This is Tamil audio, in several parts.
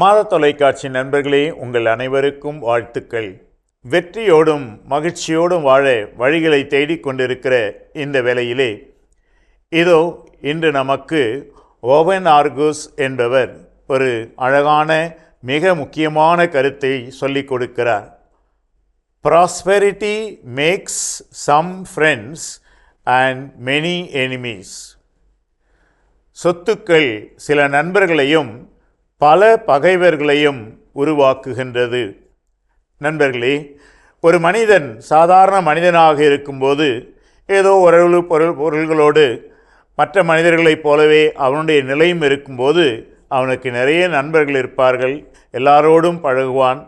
மாத தொலைக்காட்சி நண்பர்களே உங்கள் அனைவருக்கும் வாழ்த்துக்கள். வெற்றியோடும் மகிழ்ச்சியோடும் வாழ வழிகளை தேடிக் கொண்டிருக்கிற இந்த வேளையிலே இதோ இன்று நமக்கு ஓவன் ஆர்கூஸ் என்பவர் ஒரு அழகான மிக முக்கியமான கருத்தை சொல்லிக் கொடுக்கிறார். Prosperity makes some friends and many enemies சொத்துக்கள் சில நண்பர்களையும் பல பகைவர்களையும் உருவாக்குகின்றது. நண்பர்களே ஒரு மனிதன் சாதாரண மனிதனாக இருக்கும்போது ஏதோ ஒரு பொருள் பொருள்களோடு மற்ற மனிதர்களைப் போலவே அவனுடைய நிலையும் இருக்கும்போது அவனுக்கு நிறைய நண்பர்கள் இருப்பார்கள் எல்லாரோடும் பழகுவான்.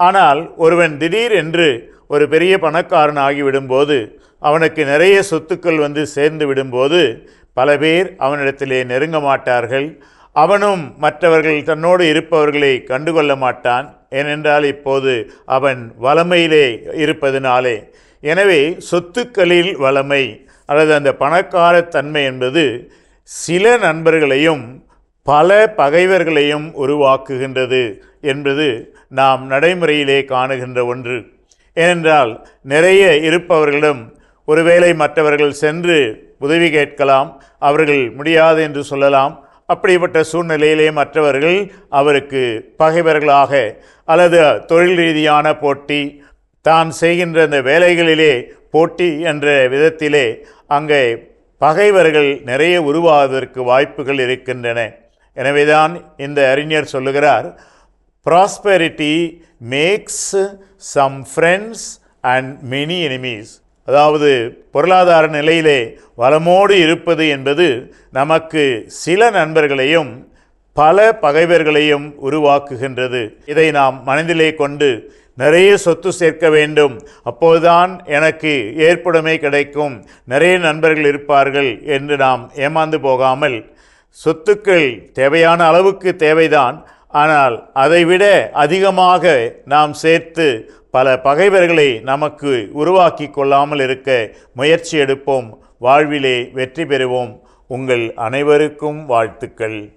ஆனால் ஒருவன் திடீர் என்று ஒரு பெரிய பணக்காரன் ஆகிவிடும்போது அவனுக்கு நிறைய சொத்துக்கள் வந்து சேர்ந்து விடும்போது பல பேர் அவனிடத்திலே நெருங்க மாட்டார்கள். அவனும் மற்றவர்கள் தன்னோடு இருப்பவர்களை கண்டுகொள்ள மாட்டான். ஏனென்றால் இப்போது அவன் வளமையிலே இருப்பதினாலே. எனவே சொத்துக்களில் வளமை அல்லது அந்த பணக்காரத்தன்மை என்பது சில நண்பர்களையும் பல பகைவர்களையும் உருவாக்குகின்றது என்பது நாம் நடைமுறையிலே காணுகின்ற ஒன்று. ஏனென்றால் நிறைய இருப்பவர்களிடம் ஒருவேளை மற்றவர்கள் சென்று உதவி கேட்கலாம் அவர்கள் முடியாது என்று சொல்லலாம் அப்படிப்பட்ட சூழ்நிலையிலே மற்றவர்கள் அவருக்கு பகைவர்களாக அல்லது தொழில் ரீதியான போட்டி தான் செய்கின்ற அந்த வேலைகளிலே போட்டி என்ற விதத்திலே அங்கே பகைவர்கள் நிறைய உருவாவதற்கு வாய்ப்புகள் இருக்கின்றன. எனவேதான் இந்த அறிஞர் சொல்லுகிறார் prosperity makes some friends and many enemies அதாவது பொருளாதார நிலையிலே வளமோடு இருப்பது என்பது நமக்கு சில நண்பர்களையும் பல பகைவர்களையும் உருவாக்குகின்றது. இதை நாம் மனதிலே கொண்டு நிறைய சொத்து சேர்க்க வேண்டும். அப்போதுதான் எனக்கு ஏற்புடைமை கிடைக்கும். நிறைய நண்பர்கள் இருப்பார்கள் என்று நாம் ஏமாந்து போகாமல் சொத்துக்கள் தேவையான அளவுக்கு தேவைதான். ஆனால் அதைவிட அதிகமாக நாம் சேர்த்து பல பகைவர்களை நமக்கு உருவாக்கி கொள்ளாமல் இருக்க முயற்சி எடுப்போம். வாழ்விலே வெற்றி பெறுவோம். உங்கள் அனைவருக்கும் வாழ்த்துக்கள்.